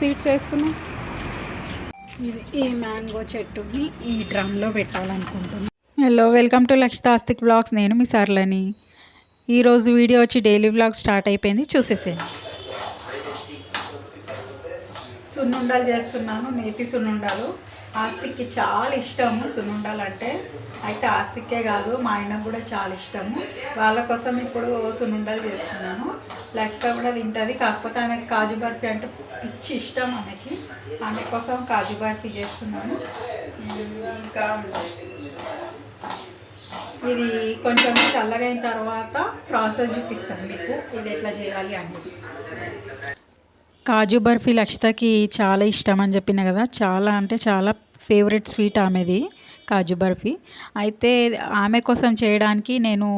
Seeds వేస్తున్నావు? ఇది ఈ మ్యాంగో చెట్టుని ఈ డ్రమ్లో పెట్టాలనుకుంటున్నాను హలో వెల్కమ్ టు లక్షితాస్తిక్ బ్లాగ్స్ నేను మీ సర్లని ఈరోజు వీడియో వచ్చి డైలీ బ్లాగ్ స్టార్ట్ అయిపోయింది. చూసేసేయండి సున్నుండాలు చేస్తున్నాను నేతి సున్నుండాలు. ఆస్తిక్కి చాలా ఇష్టము సున్నుండాలు అంటే అయితే ఆస్తిక్కే కాదు మా ఆయన కూడా చాలా ఇష్టము. వాళ్ళ కోసం ఇప్పుడు సునుండలు చేస్తున్నాను. లక్ష్మ కూడా తింటుంది. కాకపోతే ఆమెకు కాజు బర్ఫీ అంటే పిచ్చి ఇష్టం ఆమెకి. ఆమె కోసం కాజు బర్ఫీ చేస్తున్నాను. ఇంకా ఇది కొంచెం చల్లగైన తర్వాత ప్రాసెస్ చూపిస్తాను మీకు. ఇది ఎట్లా చేయాలి అనేది. కాజు బర్ఫీ లక్షితకి చాలా ఇష్టం అని చెప్పిన కదా చాలా అంటే చాలా ఫేవరెట్ స్వీట్ ఆమెది కాజు బర్ఫీ. అయితే ఆమె కోసం చేయడానికి నేను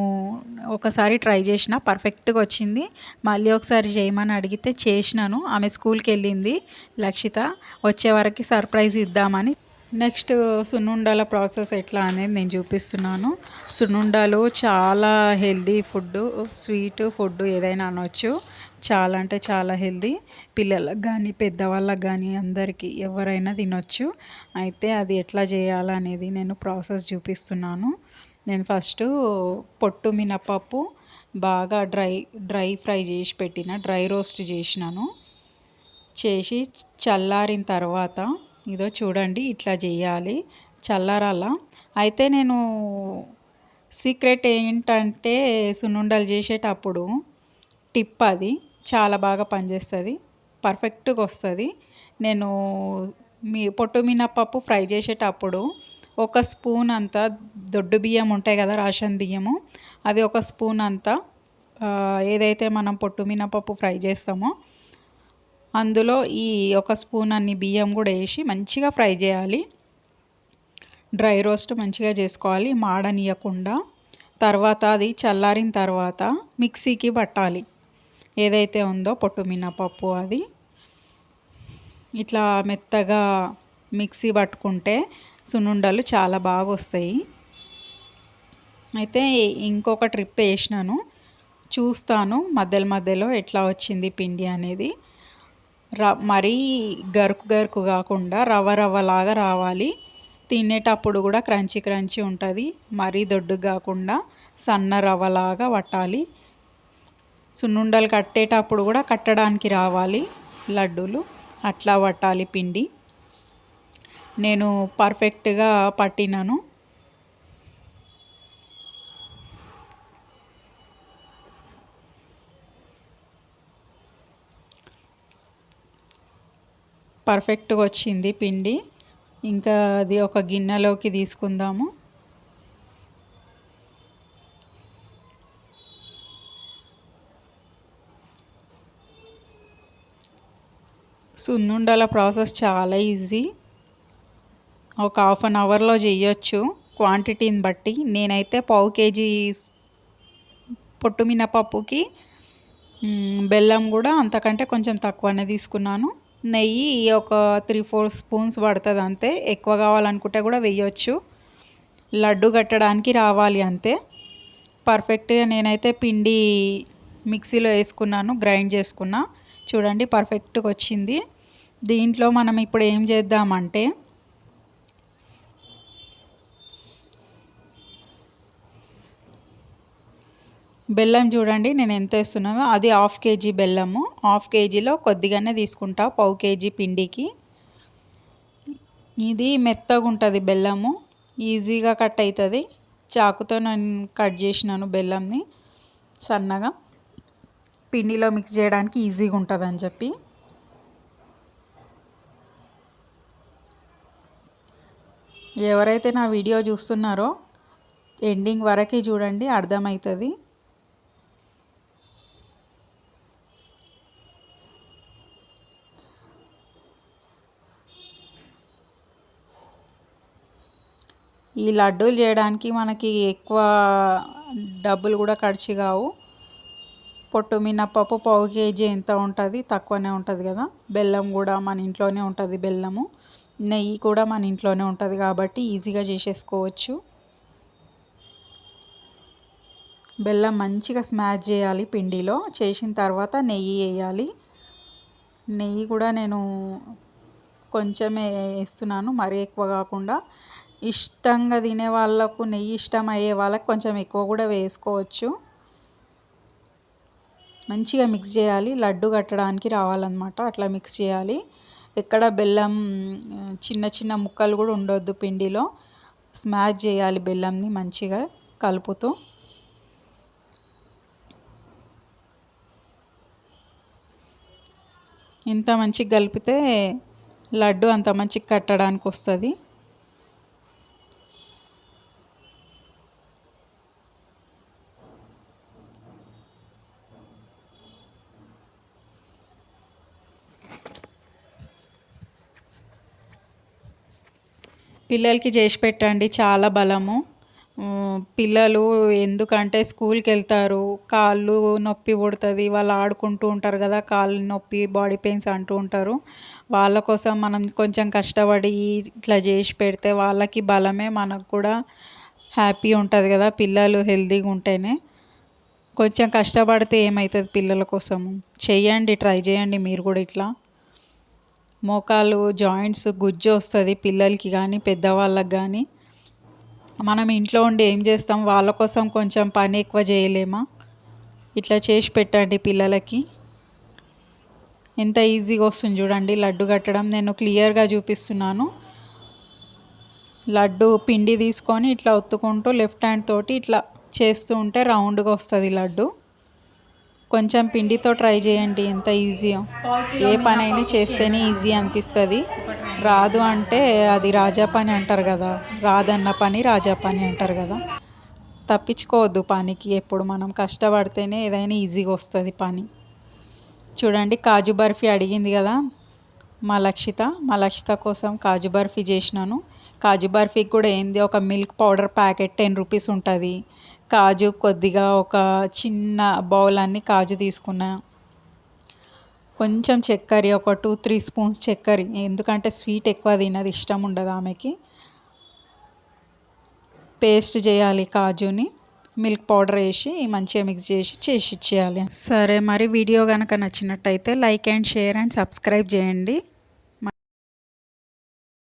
ఒకసారి ట్రై చేసిన పర్ఫెక్ట్గా వచ్చింది. మళ్ళీ ఒకసారి చేయమని అడిగితే చేసినాను. ఆమె స్కూల్కి వెళ్ళింది లక్షిత. వచ్చే వరకు సర్ప్రైజ్ ఇద్దామని నెక్స్ట్ సున్నుండాల ప్రాసెస్ ఎట్లా అనేది నేను చూపిస్తున్నాను. సున్నుండాలు చాలా హెల్దీ ఫుడ్ స్వీట్ ఫుడ్ ఏదైనా అనవచ్చు చాలా అంటే చాలా హెల్దీ. పిల్లలకు కానీ పెద్దవాళ్ళకి కానీ అందరికీ ఎవరైనా తినొచ్చు. అయితే అది ఎట్లా చేయాలనేది నేను ప్రాసెస్ చూపిస్తున్నాను. నేను ఫస్ట్ పొట్టు మినపప్పు బాగా డ్రై డ్రై ఫ్రై చేసి పెట్టిన డ్రై రోస్ట్ చేసినాను. చేసి చల్లారిన తర్వాత ఇదో చూడండి ఇట్లా చేయాలి. చల్లారాల. అయితే నేను సీక్రెట్ ఏంటంటే సున్నుండలు చేసేటప్పుడు టిప్ అది. చాలా బాగా పనిచేస్తుంది. పర్ఫెక్ట్గా వస్తుంది. నేను మీ పొట్టు మినపప్పు ఫ్రై చేసేటప్పుడు ఒక స్పూన్ అంతా దొడ్డు బియ్యం ఉంటాయి కదా రేషన్ బియ్యము. అవి ఒక స్పూన్ అంతా ఏదైతే మనం పొట్టు మినపప్పు ఫ్రై చేస్తామో అందులో ఈ ఒక స్పూన్ అన్ని బియ్యం కూడా వేసి మంచిగా ఫ్రై చేయాలి. డ్రై రోస్ట్ మంచిగా చేసుకోవాలి మాడనీయకుండా. తర్వాత అది చల్లారిన తర్వాత మిక్సీకి పట్టాలి. ఏదైతే ఉందో పొట్టు మినపప్పు అది. ఇట్లా మెత్తగా మిక్సీ పట్టుకుంటే సున్నుండలు చాలా బాగా వస్తాయి. అయితే ఇంకొక ట్రిప్ వేసినాను. చూస్తాను మధ్యలో మధ్యలో ఎట్లా వచ్చింది పిండి అనేది. ర మరీ గరుకు గరుకు కాకుండా రవ్వ రవ్వలాగా రావాలి. తినేటప్పుడు కూడా క్రంచి క్రంచి ఉంటుంది. మరీ దొడ్డు కాకుండా సన్న రవ్వలాగా పట్టాలి సున్నుండలు కట్టేటప్పుడు కూడా కట్టడానికి రావాలి లడ్డూలు. అట్లా పట్టాలి పిండి. నేను పర్ఫెక్ట్గా పట్టినాను. పర్ఫెక్ట్గా వచ్చింది పిండి. ఇంకా అది ఒక గిన్నెలోకి తీసుకుందాము. సున్నుండల ప్రాసెస్ చాలా ఈజీ. ఒక హాఫ్ అన్ అవర్లో చేయొచ్చు క్వాంటిటీని బట్టి. నేనైతే పావు కేజీ పొట్టు మినపప్పుకి బెల్లం కూడా అంతకంటే కొంచెం తక్కువనే తీసుకున్నాను. నెయ్యి ఒక త్రీ ఫోర్ స్పూన్స్ పడుతుంది అంతే. ఎక్కువ కావాలనుకుంటే కూడా వేయొచ్చు. లడ్డు కట్టడానికి రావాలి అంతే. పర్ఫెక్ట్గా నేనైతే పిండి మిక్సీలో వేసుకున్నాను గ్రైండ్ చేసుకున్నా. చూడండి పర్ఫెక్ట్గా వచ్చింది. దీంట్లో మనం ఇప్పుడు ఏం చేద్దామంటే బెల్లం చూడండి నేను ఎంత వేస్తున్నానో అది హాఫ్ కేజీ బెల్లము. హాఫ్ కేజీలో కొద్దిగానే తీసుకుంటా పావు కేజీ పిండికి. ఇది మెత్తగా ఉంటుంది బెల్లము ఈజీగా కట్ అవుతుంది చాకుతో నేను కట్ చేసినాను బెల్లంని సన్నగా. పిండిలో మిక్స్ చేయడానికి ఈజీగా ఉంటుంది అని చెప్పి. ఎవరైతే నా వీడియో చూస్తున్నారో ఎండింగ్ వరకు చూడండి అర్థమవుతుంది. ఈ లడ్డూలు చేయడానికి మనకి ఎక్కువ డబ్బులు కూడా ఖర్చు కావు. పొట్టు మినప్పప్పు పావు కేజీ ఎంత ఉంటుంది? తక్కువనే ఉంటుంది కదా. బెల్లం కూడా మన ఇంట్లోనే ఉంటుంది బెల్లము. నెయ్యి కూడా మన ఇంట్లోనే ఉంటుంది కాబట్టి ఈజీగా చేసేసుకోవచ్చు. బెల్లం మంచిగా స్మాష్ చేయాలి పిండిలో. చేసిన తర్వాత నెయ్యి వేయాలి. నెయ్యి కూడా నేను కొంచెమే వేస్తున్నాను మరీ ఎక్కువ కాకుండా. ఇష్టంగా తినే వాళ్ళకు నెయ్యి ఇష్టం అయ్యే వాళ్ళకి కొంచెం ఎక్కువ కూడా వేసుకోవచ్చు. మంచిగా మిక్స్ చేయాలి. లడ్డు కట్టడానికి రావాలన్నమాట. అట్లా మిక్స్ చేయాలి. ఎక్కడ బెల్లం చిన్న చిన్న ముక్కలు కూడా ఉండొద్దు పిండిలో. స్మాష్ చేయాలి బెల్లంని మంచిగా కలుపుతూ. ఎంత మంచిగా కలిపితే లడ్డు అంత మంచిగా కట్టడానికి వస్తుంది. పిల్లలకి చేసి పెట్టండి చాలా బలము. పిల్లలు ఎందుకంటే స్కూల్కి వెళ్తారు కాళ్ళు నొప్పి పుడుతుంది వాళ్ళు ఆడుకుంటూ ఉంటారు కదా కాళ్ళు నొప్పి బాడీ పెయిన్స్ అంటూ ఉంటారు. వాళ్ళ కోసం మనం కొంచెం కష్టపడి ఇట్లా చేసి పెడితే వాళ్ళకి బలమే మనకు కూడా హ్యాపీ ఉంటుంది కదా పిల్లలు హెల్తీగా ఉంటేనే. కొంచెం కష్టపడితే ఏమవుతుంది పిల్లల కోసము? చేయండి ట్రై చేయండి మీరు కూడా ఇట్లా. మోకాలు జాయింట్స్ గుజ్జు వస్తుంది పిల్లలకి కానీ పెద్దవాళ్ళకి కానీ మనం ఇంట్లో ఉండి ఏం చేస్తాం? వాళ్ళ కోసం కొంచెం పని ఎక్కువ చేయలేమా? ఇట్లా చేసి పెట్టండి పిల్లలకి. ఎంత ఈజీగా వస్తుంది చూడండి. లడ్డు కట్టడం నేను క్లియర్గా చూపిస్తున్నాను. లడ్డు పిండి తీసుకొని ఇట్లా ఒత్తుకుంటూ లెఫ్ట్ హ్యాండ్ తోటి ఇట్లా చేస్తూ ఉంటే రౌండ్గా వస్తుంది లడ్డు. కొంచెం పిండితో ట్రై చేయండి ఎంత ఈజీ. ఏ పనైనా చేస్తేనే ఈజీ అనిపిస్తుంది. రాదు అంటే అది రాజా పని అంటారు కదా. రాదన్న పని రాజా పని అంటారు కదా. తప్పించుకోవద్దు పనికి. ఎప్పుడు మనం కష్టపడితేనే ఏదైనా ఈజీగా వస్తుంది పని. చూడండి కాజు బర్ఫీ అడిగింది కదా. మా లక్షిత మా లక్షిత కోసం కాజు బర్ఫీ చేసినాను. కాజు బర్ఫీకి కూడా ఏంది? ఒక milk powder packet ten rupees ఉంటుంది. కాజు కొద్దిగా ఒక చిన్న బౌల్ అన్ని కాజు తీసుకున్నా. కొంచెం చక్కెర ఒక టూ త్రీ స్పూన్స్ చక్కెర. ఎందుకంటే స్వీట్ ఎక్కువ తినది ఇష్టం ఉండదు ఆమెకి. పేస్ట్ చేయాలి కాజుని. మిల్క్ పౌడర్ వేసి మంచిగా మిక్స్ చేసి చేసి ఇచ్చేయాలి. సరే మరి వీడియో కనుక నచ్చినట్టయితే like and share and subscribe చేయండి.